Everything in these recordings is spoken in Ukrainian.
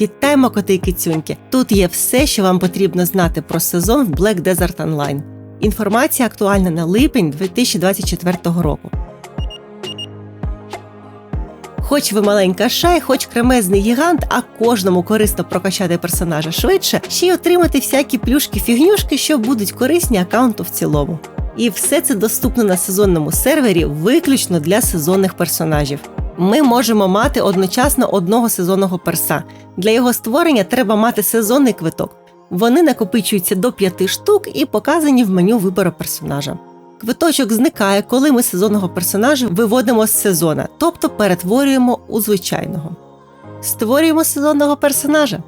Вітаємо коти і кицюньки! Тут є все, що вам потрібно знати про сезон в Black Desert Online. Інформація актуальна на липень 2024 року. Хоч ви маленька шай, хоч кремезний гігант, а кожному корисно прокачати персонажа швидше, ще й отримати всякі плюшки-фігнюшки, що будуть корисні аккаунту в цілому. І все це доступно на сезонному сервері виключно для сезонних персонажів. Ми можемо мати одночасно одного сезонного перса. Для його створення треба мати сезонний квиток. Вони накопичуються до 5 штук і показані в меню вибору персонажа. Квиточок зникає, коли ми сезонного персонажа виводимо з сезона, тобто перетворюємо у звичайного. Створюємо сезонного персонажа.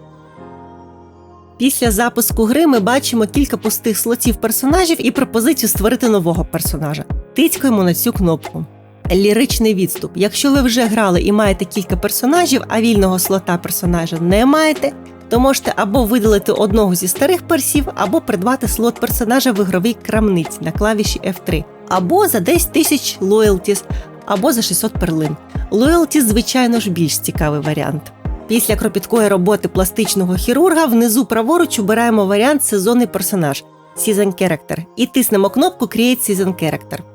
Після запуску гри ми бачимо кілька пустих слотів персонажів і пропозицію створити нового персонажа. Тицькаємо на цю кнопку. Ліричний відступ. Якщо ви вже грали і маєте кілька персонажів, а вільного слота персонажа не маєте, то можете або видалити одного зі старих персів, або придбати слот персонажа в ігровій крамниці на клавіші F3, або за 10 тисяч лоялтіс, або за 600 перлин. Лоялтіс, звичайно ж, більш цікавий варіант. Після кропіткої роботи пластичного хірурга внизу праворуч обираємо варіант сезонний персонаж Season Character і тиснемо кнопку Create Season Character.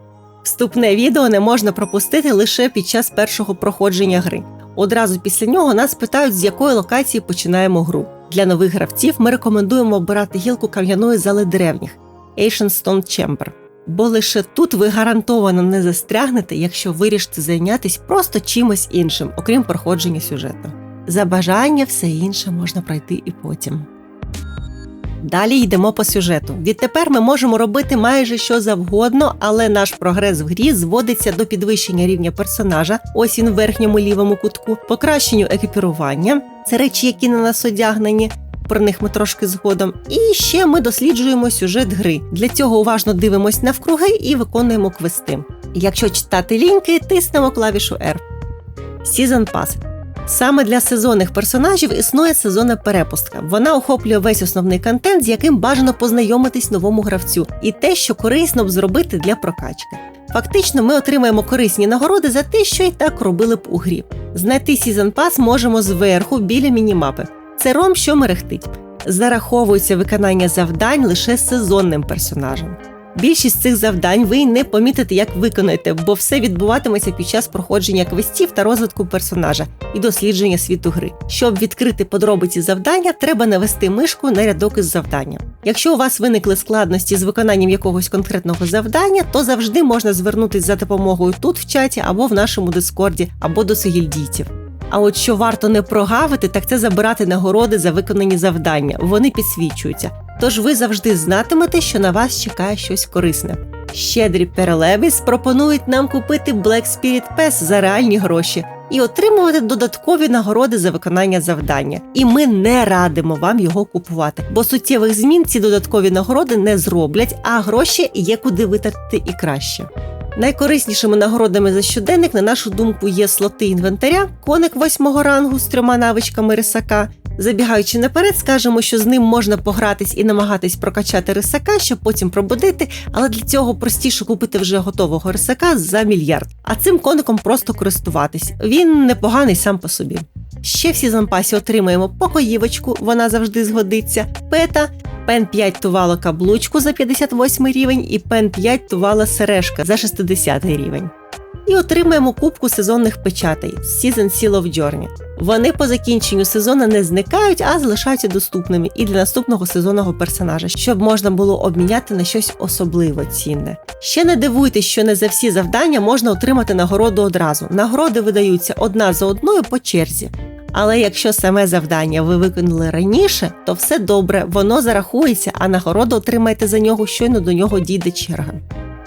Вступне відео не можна пропустити лише під час першого проходження гри. Одразу після нього нас питають, з якої локації починаємо гру. Для нових гравців ми рекомендуємо обирати гілку кам'яної зали древніх Ancient Stone Chamber. Бо лише тут ви гарантовано не застрягнете, якщо вирішите зайнятися просто чимось іншим, окрім проходження сюжету. За бажання все інше можна пройти і потім. Далі йдемо по сюжету. Відтепер ми можемо робити майже що завгодно, але наш прогрес в грі зводиться до підвищення рівня персонажа, ось він в верхньому лівому кутку, покращенню екіпірування, це речі, які на нас одягнені. Про них ми трошки згодом. І ще ми досліджуємо сюжет гри. Для цього уважно дивимось навкруги і виконуємо квести. Якщо читати ліньки, тиснемо клавішу R. Season Pass. Саме для сезонних персонажів існує сезонна перепустка. Вона охоплює весь основний контент, з яким бажано познайомитись новому гравцю, і те, що корисно б зробити для прокачки. Фактично, ми отримаємо корисні нагороди за те, що і так робили б у грі. Знайти Season Pass можемо зверху біля мінімапи. Це ром, що мерехтить. Зараховується виконання завдань лише сезонним персонажем. Більшість цих завдань ви не помітите, як виконаєте, бо все відбуватиметься під час проходження квестів та розвитку персонажа і дослідження світу гри. Щоб відкрити подробиці завдання, треба навести мишку на рядок із завданням. Якщо у вас виникли складності з виконанням якогось конкретного завдання, то завжди можна звернутися за допомогою тут в чаті або в нашому дискорді, або до сигільдійців. А от що варто не прогавити, так це забирати нагороди за виконані завдання. Вони підсвічуються. Тож ви завжди знатимете, що на вас чекає щось корисне. Щедрі перелебіс пропонують нам купити Black Spirit Pass за реальні гроші і отримувати додаткові нагороди за виконання завдання. І ми не радимо вам його купувати, бо суттєвих змін ці додаткові нагороди не зроблять, а гроші є куди витратити і краще. Найкориснішими нагородами за щоденник, на нашу думку, є слоти інвентаря, коник восьмого рангу з трьома навичками рисака. Забігаючи наперед, скажемо, що з ним можна погратись і намагатись прокачати рисака, щоб потім пробудити, але для цього простіше купити вже готового рисака за мільярд. А цим коником просто користуватись. Він непоганий сам по собі. Ще в сізонпасі отримаємо покоївочку, вона завжди згодиться, пета, пен 5 тувала каблучку за 58 рівень і пен 5 тувала сережка за 60 рівень. І отримаємо кубку сезонних печатей Season Seal of Journey. Вони по закінченню сезону не зникають, а залишаються доступними і для наступного сезонного персонажа, щоб можна було обміняти на щось особливо цінне. Ще не дивуйтесь, що не за всі завдання можна отримати нагороду одразу. Нагороди видаються одна за одною по черзі. Але якщо саме завдання ви виконали раніше, то все добре, воно зарахується, а нагороду отримаєте за нього, щойно до нього дійде черга.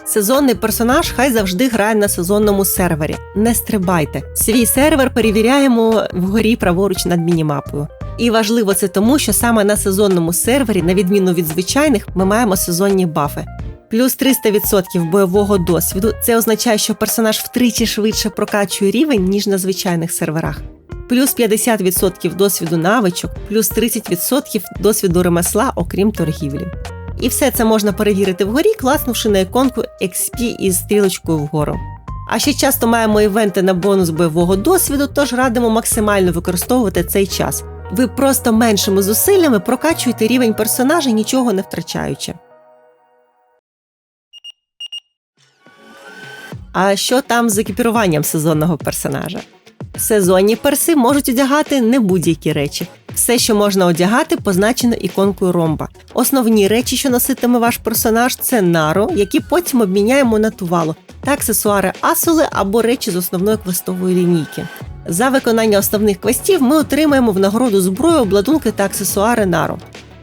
Сезонний персонаж хай завжди грає на сезонному сервері. Не стрибайте. Свій сервер перевіряємо вгорі праворуч над мінімапою. І важливо це тому, що саме на сезонному сервері, на відміну від звичайних, ми маємо сезонні бафи. Плюс 300% бойового досвіду. Це означає, що персонаж втричі швидше прокачує рівень, ніж на звичайних серверах. Плюс 50% досвіду навичок, плюс 30% досвіду ремесла, окрім торгівлі. І все це можна перевірити вгорі, класнувши на іконку XP із стрілочкою вгору. А ще часто маємо івенти на бонус бойового досвіду, тож радимо максимально використовувати цей час. Ви просто меншими зусиллями прокачуєте рівень персонажа, нічого не втрачаючи. А що там з екіпіруванням сезонного персонажа? Сезонні перси можуть одягати не будь-які речі. Все, що можна одягати, позначено іконкою ромба. Основні речі, що носитиме ваш персонаж, це наро, які потім обміняємо на тувалу, та аксесуари асули або речі з основної квестової лінійки. За виконання основних квестів ми отримаємо в нагороду зброю, обладунки та аксесуари наро.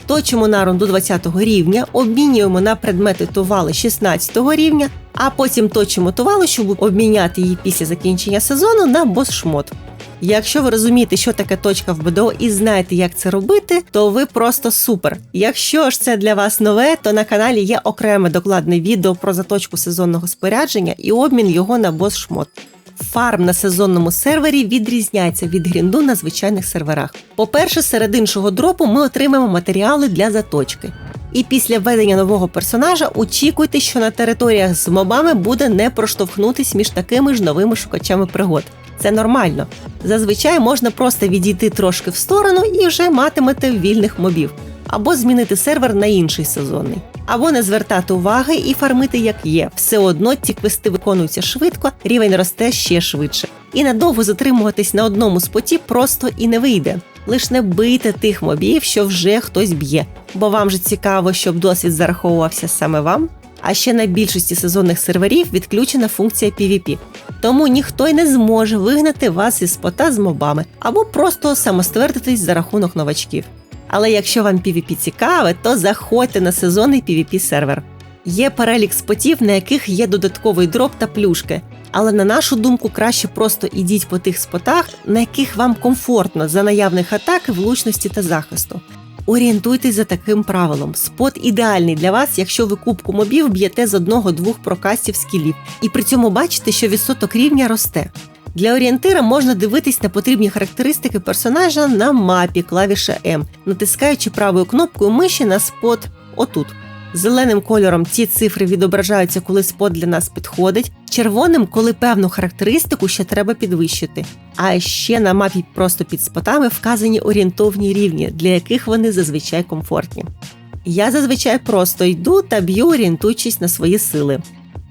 Точимо нару до 20 рівня, обмінюємо на предмети тували 16 рівня, а потім точимо тувалу, щоб обміняти її після закінчення сезону на бос-шмот. Якщо ви розумієте, що таке точка в БДО і знаєте, як це робити, то ви просто супер. Якщо ж це для вас нове, то на каналі є окреме докладне відео про заточку сезонного спорядження і обмін його на бос-шмот. Фарм на сезонному сервері відрізняється від грінду на звичайних серверах. По-перше, серед іншого дропу ми отримаємо матеріали для заточки. І після введення нового персонажа очікуйте, що на територіях з мобами буде не проштовхнутись між такими ж новими шукачами пригод. Це нормально. Зазвичай можна просто відійти трошки в сторону і вже матимете вільних мобів, або змінити сервер на інший сезонний, або не звертати уваги і фармити як є. Все одно ці квести виконуються швидко, рівень росте ще швидше. І надовго затримуватись на одному споті просто і не вийде. Лиш не бийте тих мобів, що вже хтось б'є, бо вам же цікаво, щоб досвід зараховувався саме вам. А ще на більшості сезонних серверів відключена функція PvP. Тому ніхто й не зможе вигнати вас із спота з мобами або просто самоствердитись за рахунок новачків. Але якщо вам PvP цікаве, то заходьте на сезонний PvP сервер. Є перелік спотів, на яких є додатковий дроп та плюшки. Але на нашу думку, краще просто ідіть по тих спотах, на яких вам комфортно за наявних атак, влучності та захисту. Орієнтуйтесь за таким правилом. Спот ідеальний для вас, якщо ви кубку мобів б'єте з одного-двох прокастів скілів, і при цьому бачите, що відсоток рівня росте. Для орієнтира можна дивитись на потрібні характеристики персонажа на мапі клавіша М, натискаючи правою кнопкою миші на спот отут. Зеленим кольором ці цифри відображаються, коли спот для нас підходить, червоним, коли певну характеристику ще треба підвищити. А ще на мапі просто під спотами вказані орієнтовні рівні, для яких вони зазвичай комфортні. Я зазвичай просто йду та б'ю, орієнтуючись на свої сили.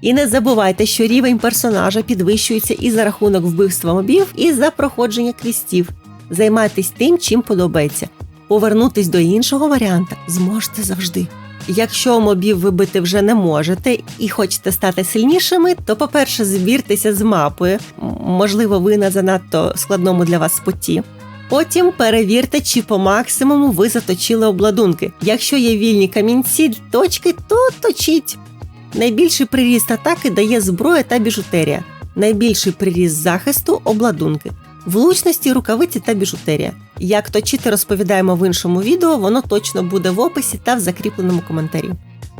І не забувайте, що рівень персонажа підвищується і за рахунок вбивства мобів, і за проходження квістів. Займайтесь тим, чим подобається. Повернутись до іншого варіанта зможете завжди. Якщо мобів вибити вже не можете і хочете стати сильнішими, то, по-перше, звіртеся з мапою, можливо, ви на занадто складному для вас споті. Потім перевірте, чи по максимуму ви заточили обладунки. Якщо є вільні камінці, точки, то точіть. Найбільший приріст атаки дає зброя та біжутерія, найбільший приріст захисту обладунки, влучності, рукавиці та біжутерія. Як точити розповідаємо в іншому відео, воно точно буде в описі та в закріпленому коментарі.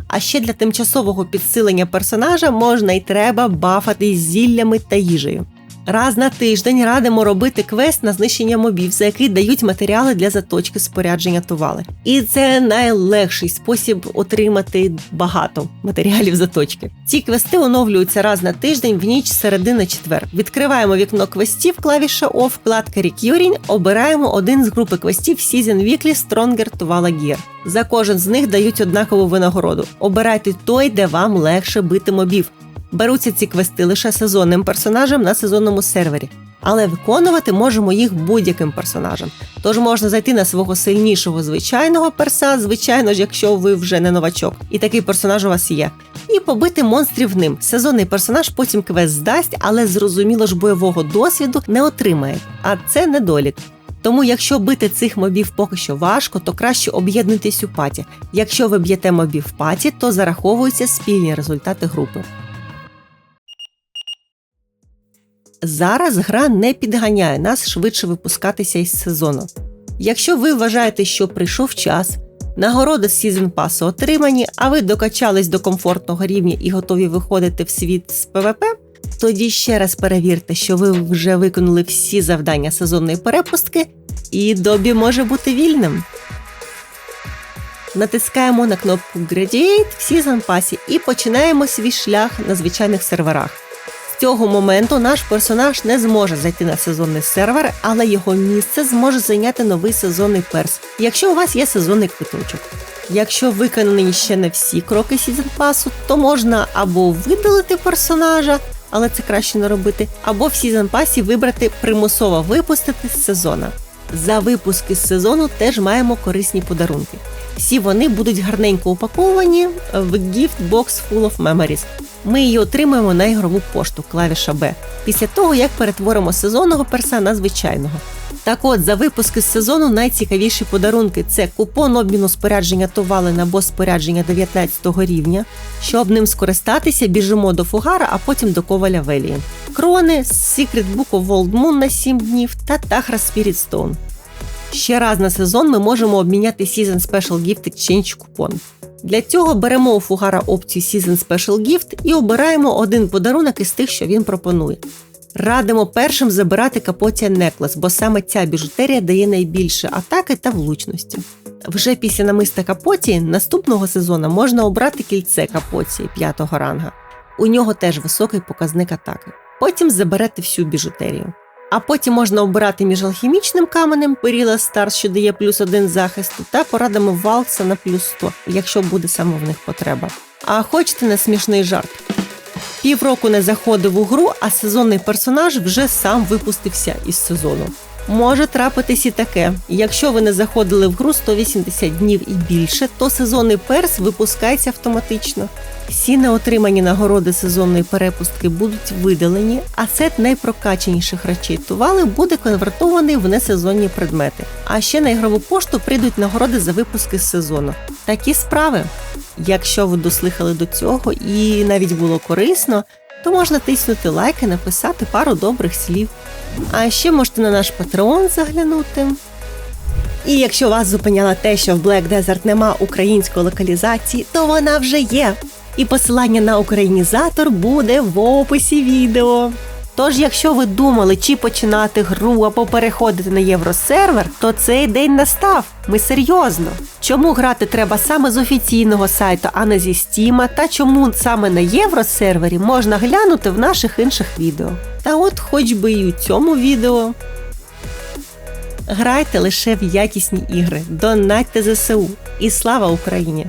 А ще для тимчасового підсилення персонажа можна і треба бафати зіллями та їжею. Раз на тиждень радимо робити квест на знищення мобів, за який дають матеріали для заточки спорядження тували. І це найлегший спосіб отримати багато матеріалів заточки. Ці квести оновлюються раз на тиждень в ніч середи на четвер. Відкриваємо вікно квестів, клавіша Off, вкладка Recurring, обираємо один з групи квестів Season Weekly Stronger Tuvala Gear. За кожен з них дають однакову винагороду. Обирайте той, де вам легше бити мобів. Беруться ці квести лише сезонним персонажем на сезонному сервері, але виконувати можемо їх будь-яким персонажем. Тож можна зайти на свого сильнішого звичайного перса, звичайно ж, якщо ви вже не новачок, і такий персонаж у вас є. І побити монстрів ним. Сезонний персонаж потім квест здасть, але зрозуміло ж бойового досвіду не отримає. А це недолік. Тому, якщо бити цих мобів поки що важко, то краще об'єднуйтесь у паті. Якщо ви б'єте мобів в паті, то зараховуються спільні результати групи. Зараз гра не підганяє нас швидше випускатися із сезону. Якщо ви вважаєте, що прийшов час, нагороди з Season Pass отримані, а ви докачались до комфортного рівня і готові виходити в світ з ПВП, тоді ще раз перевірте, що ви вже виконали всі завдання сезонної перепустки, і добі може бути вільним. Натискаємо на кнопку Graduate в Season Pass і починаємо свій шлях на звичайних серверах цього моменту наш персонаж не зможе зайти на сезонний сервер, але його місце зможе зайняти новий сезонний перс, якщо у вас є сезонний квиточок. Якщо виконані ще не всі кроки Сізон пасу, то можна або видалити персонажа, але це краще не робити, або в Сізон пасі вибрати примусово випустити з сезона. За випуски з сезону теж маємо корисні подарунки. Всі вони будуть гарненько упаковані в Gift Box Full of Memories. Ми її отримаємо на ігрову пошту клавіша Б після того, як перетворимо сезонного перса на звичайного. Так от, за випуски з сезону найцікавіші подарунки це купон обміну спорядження Товалин або спорядження 19 рівня. Щоб ним скористатися, біжимо до Фугара, а потім до Коваля Велії. Крони, Secret Book of Old Moon на 7 днів та Тахра Spirit Stone. Ще раз на сезон ми можемо обміняти Season Special Gift Exchange купон. Для цього беремо у Фугара опцію Season Special Gift і обираємо один подарунок із тих, що він пропонує. Радимо першим забирати капотія Necklace, бо саме ця біжутерія дає найбільше атаки та влучності. Вже після намиста капотії наступного сезону можна обрати кільце капотії 5 ранга. У нього теж високий показник атаки. Потім заберете всю біжутерію. А потім можна обирати між алхімічним каменем Періла Старс, що дає плюс один захисту, та порадами Валкса на плюс 100, якщо буде саме в них потреба. А хочете на смішний жарт? Півроку не заходив у гру, а сезонний персонаж вже сам випустився із сезону. Може трапитись і таке. Якщо ви не заходили в гру 180 днів і більше, то сезонний перс випускається автоматично. Всі неотримані нагороди сезонної перепустки будуть видалені, а сет найпрокаченіших речей тували буде конвертований в несезонні предмети. А ще на ігрову пошту прийдуть нагороди за випуски з сезону. Такі справи. Якщо ви дослухали до цього і навіть було корисно, то можна тиснути лайк і написати пару добрих слів. А ще можете на наш Patreon заглянути. І якщо вас зупиняло те, що в Black Desert нема української локалізації, то вона вже є. І посилання на українізатор буде в описі відео. Тож, якщо ви думали, чи починати гру або переходити на євросервер, то цей день настав. Ми серйозно. Чому грати треба саме з офіційного сайту, а не зі Стіма, та чому саме на євросервері можна глянути в наших інших відео. Та от, хоч би і у цьому відео. Грайте лише в якісні ігри, донатьте ЗСУ і слава Україні!